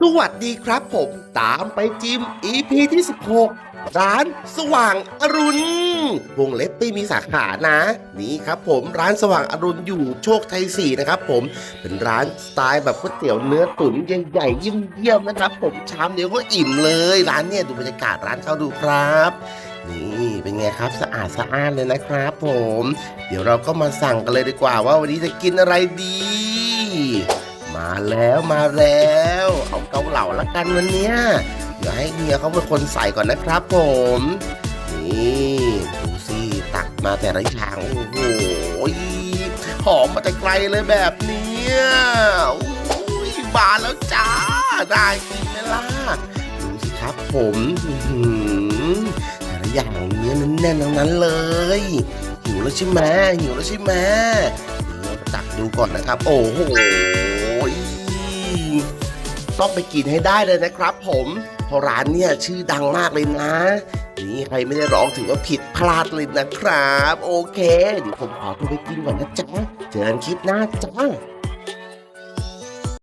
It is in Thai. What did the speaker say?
สวัสดีครับผมตามไปจิม EP ที่ 16 ร้านสว่างอรุณ วงเล็บไม่มีสาขานะ นี่ครับผมร้านสว่างอรุณอยู่โชคไทย4นะครับผมเป็นร้านสไตล์แบบก๋วยเตี๋ยวเนื้อตุ๋นใหญ่ๆเยี่ยมนะครับผมชามเดียวก็อิ่มเลย ร้านเนี่ยดูบรรยากาศร้านเขาดูครับนี่เป็นไงครับสะอาดสะอ้านเลยนะครับผม เดี๋ยวเราก็มาสั่งกันเลยดีกว่าว่าวันนี้จะกินอะไรดี มาแล้วมาแล้ว เอาเกาเหลาละกันวันเนี้ยเดี๋ยวให้เฮียเขาเป็นคนใส่ก่อนนะครับผมนี่ดูสิตักมาแต่ละอย่างโอ้โหหอมมาแต่ไกลเลยแบบเนี้ยอุ้ยบานแล้วจ้าได้กินไหมล่ะดูสิครับผมแต่ละอย่างเนี้ยแน่นๆทั้งนั้นเลยหิวแล้วใช่ไหมหิวแล้วใช่ไหมเดี๋ยวเราตักดูก่อนนะครับ โอ้โห ต้องไปกินให้ได้เลยนะครับผมเพราะร้านเนี่ยชื่อดังมากเลยนะ นี่ใครไม่ได้ร้องถือว่าผิดพลาดเลยนะครับ โอเคเดี๋ยวผมขอตัวไปกินก่อนนะจ๊ะเจอกันคลิปหน้าจ้า